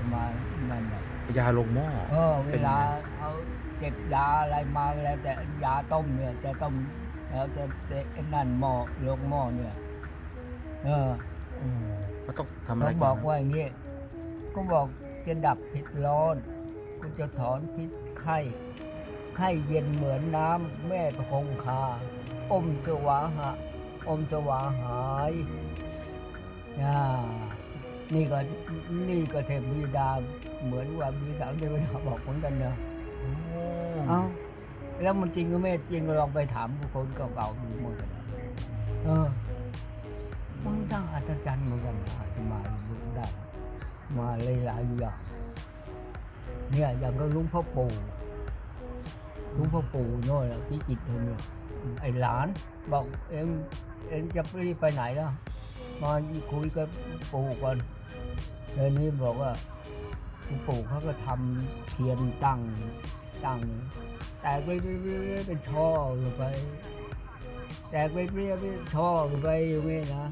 ตมานั่นแหละยาลงหม้อเออเวเป็นยังลาไงเอาเจ็บยาอะไรมาแล้วแต่ยาต้มเนี่ยจะต้มแล้วจะจะไอ้นั่นหม้อลงหม้อเนี่ยเอออืมก็ต้องทำอะไรเขาก่บออนกว่าอย่างนี้ก็บอกจะดับพิษร้อนก็จะถอนพิษไข้ให้เย็นเหมือนน้ำแม่ประคงคา อมจะวาหะ อมจะวาหายอ่า นี่ก็นี่ก็เทพบิดาเหมือนว่ามีสามเทวดาบอกเหมือนกันเนอะโอ้เอ้าแล้วมันจริงก็ไม่จริงก็ลองไปถามคนเก่าๆดูหมดกันนะเออมันตั้งอัศจรรย์เหมือนกันนะอาตมาดูได้มาหลายๆอย่างเนี่ยอย่างก็ลุงพ่อปู่ลุงพ่อปู่โน่นน่ะพิจิตรเนี่ยไอ้หลานบอกเอ็งเอ็งจะรีบไปไหนล่ะ มาคุยกับปู่ก่อนเดี๋ยนี้บอกว่าปู่เขาก็ทำเทียนตั้งตั้งแต่ไปเรื่อยๆเป็นช่อลงไป แต่ไปเรื่อยๆช่อลงไปอย่างนี้นะ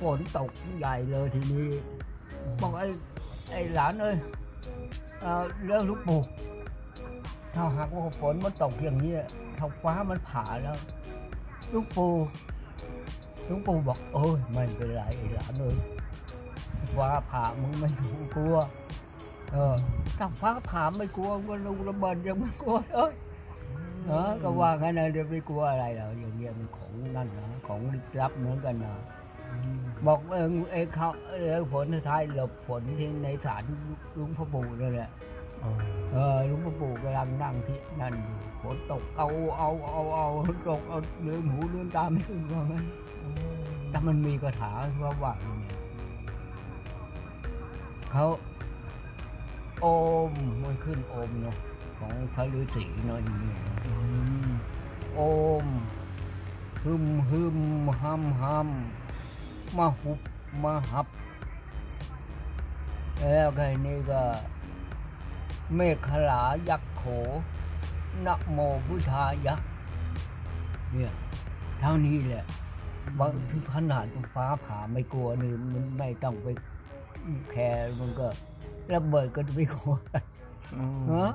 ฝนตกใหญ่เลยทีนี้บอกไอ้ไอ้หลานเอ้ยเอ่อเรื่องลูกปู่ถ้าหากว่าฝนมันตกอย่างนี้ท้องฟ้ามันผ่าแล้ว ลูกปู่ ลูกปู่บอกโอ้ยไม่เป็นไรไอ้หลานเอ้ยฟ้าผ่ามึงไม่ต้องกลัว เออถ้าฟ้าผ่าไม่กลัวมันลูกระเบิดยังไม่กลัวเลยเออก็ว่างั้นนะจะไปกลัวอะไรเหรออย่างเงี้ยมันของนั่นนะของลึกลับเหมือนกันนะบอกเออเองเขาเออผลสุดท้ายหลบฝนที่ในศาลลุงพ่อปู่นั่นแหละอ๋อเออลุงพ่อปู่กำลังนั่งที่นั่นอยู่ฝนตกเอาเอาเอาเอาตกเอาลืมหูลืมตาไม่ขึ้นว่างั้น แต่มันมีคาถาว่าว่าเขาโอมมันขึ้นโอมเนาะของพระฤาษีเนาะอยนี้อืมโอมฮึมฮึมฮัมฮัมมาหุบมาหับ แล้วก็นี่ก็ เมฆขลายักษ์โขนะโมพุทธายะเนี่ยเท่านี้แหละ บางถึงขนาดฟ้าผ่าไม่กลัวนี่มันไม่ต้องไปแคร์มันก็ระเบิดก็จะไม่กลัวอ๋อฮะ